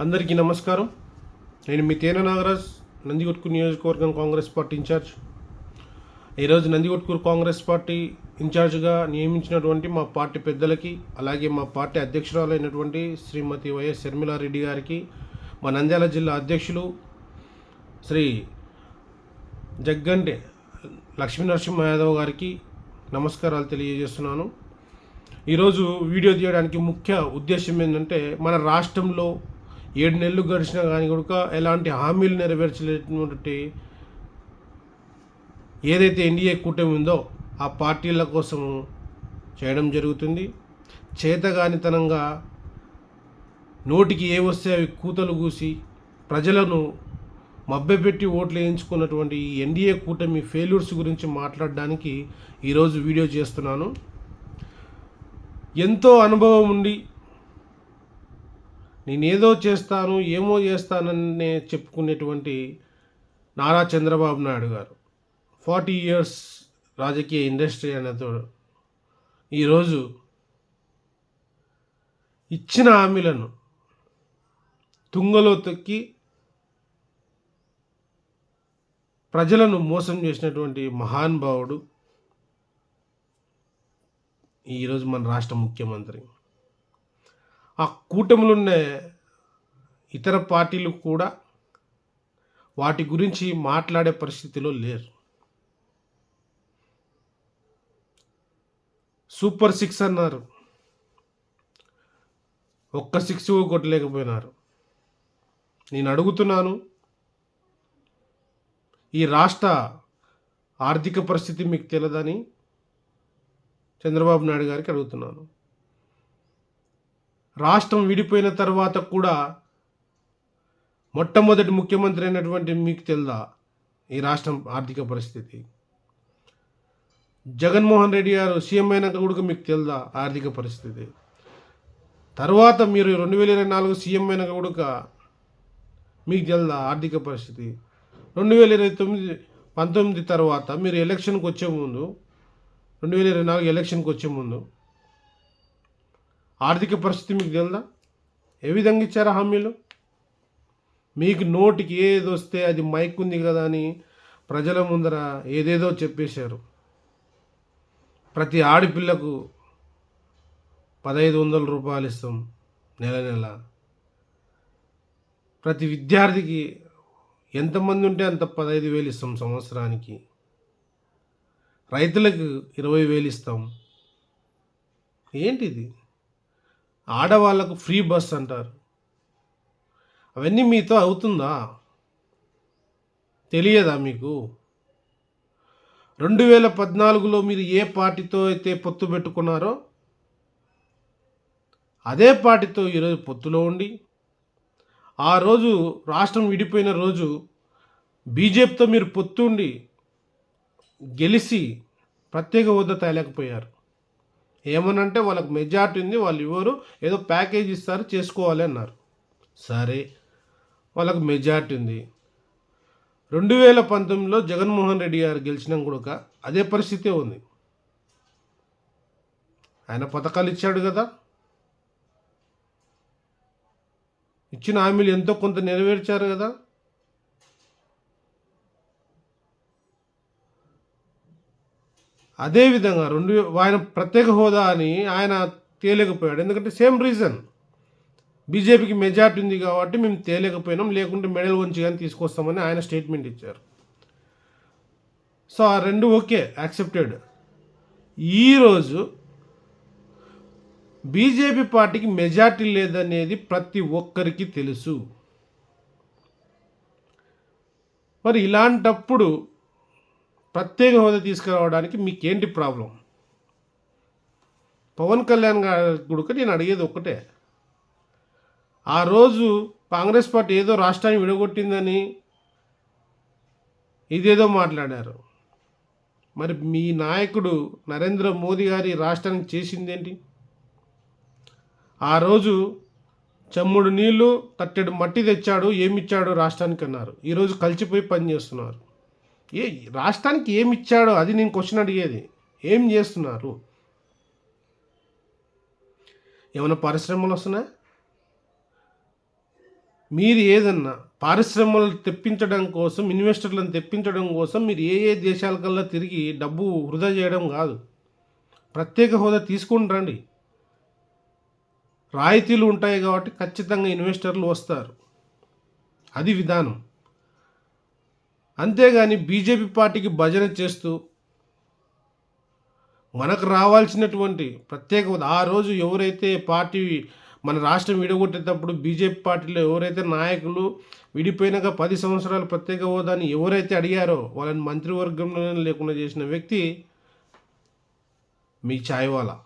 అందరికీ నమస్కారం. నేను మీ తేన నాగరాజ్ నందికొట్కూరు నియోజకవర్గం కాంగ్రెస్ పార్టీ ఇన్ఛార్జ్. ఈరోజు నందిగొట్కూరు కాంగ్రెస్ పార్టీ ఇన్ఛార్జ్గా నియమించినటువంటి మా పార్టీ పెద్దలకి అలాగే మా పార్టీ అధ్యక్షురాలైనటువంటి శ్రీమతి వైఎస్ శర్మిలారెడ్డి గారికి మా నంద్యాల జిల్లా అధ్యక్షులు శ్రీ జగ్గంటే లక్ష్మీ నరసింహ యాదవ్ గారికి నమస్కారాలు తెలియజేస్తున్నాను. ఈరోజు వీడియో తీయడానికి ముఖ్య ఉద్దేశం ఏంటంటే మన రాష్ట్రంలో ఏడు నెలలు గడిచినా కానీ కూడా ఎలాంటి హామీలు నెరవేర్చలేటువంటి ఏదైతే ఎన్డీఏ కూటమి ఉందో ఆ పార్టీల కోసము చేయడం జరుగుతుంది. చేతగానితనంగా నోటికి ఏ వస్తే అవి కూతలు కూసి ప్రజలను మభ్యపెట్టి ఓట్లు వేయించుకున్నటువంటి ఈ ఎన్డీఏ కూటమి ఫెయిల్యూర్స్ గురించి మాట్లాడడానికి ఈరోజు వీడియో చేస్తున్నాను. ఎంతో అనుభవం ఉండి నేనేదో చేస్తాను ఏమో చేస్తానని చెప్పుకునేటువంటి నారా చంద్రబాబు నాయుడు గారు. ఫార్టీ ఇయర్స్ రాజకీయ ఇండస్ట్రీ అనేతో ఈరోజు ఇచ్చిన హామీలను తుంగలో తొక్కి ప్రజలను మోసం చేసినటువంటి మహానుభావుడు ఈరోజు మన రాష్ట్ర ముఖ్యమంత్రి. ఆ కూటమిలో ఉన్న ఇతర పార్టీలు కూడా వాటి గురించి మాట్లాడే పరిస్థితిలో లేరు. సూపర్ సిక్స్ అన్నారు. ఒక్క సిక్స్ కొట్టలేకపోయినారు. నేను అడుగుతున్నాను ఈ రాష్ట్ర ఆర్థిక పరిస్థితి మీకు తెలియదని చంద్రబాబు నాయుడు గారికి అడుగుతున్నాను. రాష్ట్రం విడిపోయిన తర్వాత కూడా మొట్టమొదటి ముఖ్యమంత్రి అయినటువంటి మీకు తెలుదా ఈ రాష్ట్రం ఆర్థిక పరిస్థితి? జగన్మోహన్ రెడ్డి గారు సీఎం అయినాక కూడా మీకు తెలుదా ఆర్థిక పరిస్థితి? తర్వాత మీరు రెండు వేల ఇరవై నాలుగు సీఎం అయినాక కూడా మీకు తెలుదా ఆర్థిక పరిస్థితి? రెండు వేల ఇరవై తొమ్మిది పంతొమ్మిది తర్వాత మీరు ఎలక్షన్కి వచ్చే ముందు రెండు వేల ఇరవై నాలుగు ఎలక్షన్కి వచ్చే ముందు ఆర్థిక పరిస్థితి మీకు తెలుదా? ఏ విధంగా ఇచ్చారా హామీలు? మీకు నోటికి ఏది వస్తే అది మైక్ ఉంది కదా అని ప్రజల ముందర ఏదేదో చెప్పేశారు. ప్రతి ఆడపిల్లకు పదహైదు వందల రూపాయలు ఇస్తాం నెల నెల. ప్రతి విద్యార్థికి ఎంతమంది ఉంటే అంత పదహైదు వేలు ఇస్తాం సంవత్సరానికి. రైతులకు ఇరవై వేలు ఇస్తాం. ఏంటిది? ఆడవాళ్ళకు ఫ్రీ బస్ అంటారు. అవన్నీ మీతో అవుతుందా? తెలియదా మీకు? రెండు వేల పద్నాలుగులో మీరు ఏ పార్టీతో అయితే పొత్తు పెట్టుకున్నారో అదే పార్టీతో ఈరోజు పొత్తులో ఉండి ఆ రోజు రాష్ట్రం విడిపోయిన రోజు బీజేపీతో మీరు పొత్తుండి గెలిచి ప్రత్యేక హోదా తేలేకపోయారు. ఏమనంటే వాళ్ళకి మెజార్టీ ఉంది వాళ్ళు ఇవ్వరు ఏదో ప్యాకేజ్ ఇస్తారు చేసుకోవాలి అన్నారు. సరే వాళ్ళకు మెజార్టీ ఉంది. రెండు వేల పంతొమ్మిదిలో జగన్మోహన్ రెడ్డి గారు గెలిచిన కూడా అదే పరిస్థితే ఉంది. ఆయన పథకాలు ఇచ్చాడు కదా. ఇచ్చిన హామీలు ఎంతో కొంత నెరవేర్చారు కదా. అదేవిధంగా రెండు ఆయన ప్రత్యేక హోదా అని ఆయన తేలేకపోయాడు. ఎందుకంటే సేమ్ రీజన్. బీజేపీకి మెజార్టీ ఉంది కాబట్టి మేము తేలేకపోయినాం. లేకుంటే మెడల్ వంచి కానీ తీసుకొస్తామని ఆయన స్టేట్మెంట్ ఇచ్చారు. సో ఆ రెండు ఓకే యాక్సెప్టెడ్. ఈరోజు బీజేపీ పార్టీకి మెజార్టీ లేదనేది ప్రతి ఒక్కరికి తెలుసు. మరి ఇలాంటప్పుడు ప్రత్యేక హోదా తీసుకురావడానికి మీకేంటి ప్రాబ్లం? పవన్ కళ్యాణ్ గారి నేను అడిగేది ఒక్కటే. ఆ రోజు కాంగ్రెస్ పార్టీ ఏదో రాష్ట్రాన్ని విడగొట్టిందని ఇదేదో మాట్లాడారు. మరి మీ నాయకుడు నరేంద్ర మోదీ గారి రాష్ట్రానికి చేసిందేంటి? ఆ రోజు చెమ్ముడు నీళ్ళు తట్టెడు మట్టి తెచ్చాడు ఏమిచ్చాడు రాష్ట్రానికి అన్నారు ఈరోజు కలిసిపోయి పని చేస్తున్నారు ఏ రాష్ట్రానికి ఏమి ఇచ్చాడో అది నేను క్వశ్చన్ అడిగేది. ఏం చేస్తున్నారు? ఏమైనా పరిశ్రమలు వస్తున్నాయి? మీరు ఏదన్నా పారిశ్రమలు తెప్పించడం కోసం ఇన్వెస్టర్లను తెప్పించడం కోసం మీరు ఏ ఏ దేశాలకల్లా తిరిగి డబ్బు వృధా చేయడం కాదు. ప్రత్యేక హోదా తీసుకుని రండి. రాయితీలు ఉంటాయి కాబట్టి ఖచ్చితంగా ఇన్వెస్టర్లు వస్తారు. అది విధానం. అంతేగాని బీజేపీ పార్టీకి భజన చేస్తూ మనకు రావాల్సినటువంటి ప్రత్యేక హోదా. ఆ రోజు ఎవరైతే పార్టీ మన రాష్ట్రం విడగొట్టేటప్పుడు బీజేపీ పార్టీలో ఎవరైతే నాయకులు విడిపోయినాక పది సంవత్సరాలు ప్రత్యేక హోదాని ఎవరైతే అడిగారో వాళ్ళని మంత్రివర్గంలోనే లేకుండా చేసిన వ్యక్తి మీ ఛాయ్వాలా.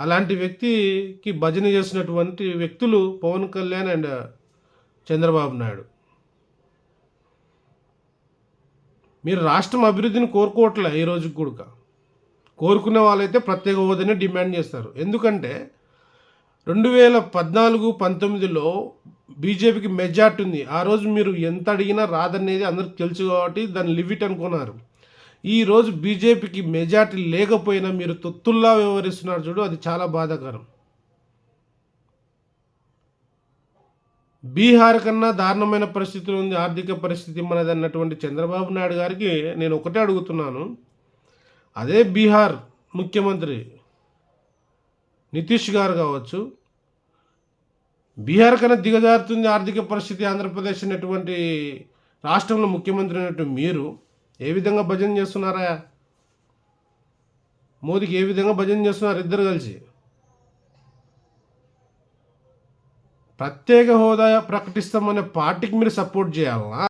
అలాంటి వ్యక్తికి భజన చేసినటువంటి వ్యక్తులు పవన్ కళ్యాణ్ అండ్ చంద్రబాబు నాయుడు. మీరు రాష్ట్రం అభివృద్ధిని కోరుకోవట్లే ఈ రోజుకి కూడా కోరుకునే వాళ్ళైతే ప్రత్యేక హోదానే డిమాండ్ చేస్తారు. ఎందుకంటే రెండు వేల పద్నాలుగు పంతొమ్మిదిలో బీజేపీకి మెజార్టీ ఉంది. ఆ రోజు మీరు ఎంత అడిగినా రాదనేది అందరికి తెలుసు కాబట్టి దాన్ని లిమిట్ అనుకున్నారు. ఈ రోజు బీజేపీకి మెజార్టీ లేకపోయినా మీరు తొత్తుల్లా వ్యవహరిస్తున్నారు చూడు అది చాలా బాధాకరం. బీహార్ కన్నా దారుణమైన పరిస్థితులు ఉంది ఆర్థిక పరిస్థితి మనది అన్నటువంటి చంద్రబాబు నాయుడు గారికి నేను ఒకటే అడుగుతున్నాను. అదే బీహార్ ముఖ్యమంత్రి నితీష్ గారు కావచ్చు బీహార్ కన్నా దిగజారుతుంది ఆర్థిక పరిస్థితి ఆంధ్రప్రదేశ్ అనేటువంటి రాష్ట్రంలో ముఖ్యమంత్రి అనేటువంటి మీరు ఏ విధంగా భజన చేస్తున్నారా? మోదీకి ఏ విధంగా భజన చేస్తున్నారు ఇద్దరు కలిసి? ప్రత్యేక హోదా ప్రకటిస్తామనే పార్టీకి మీరు సపోర్ట్ చేయాలనా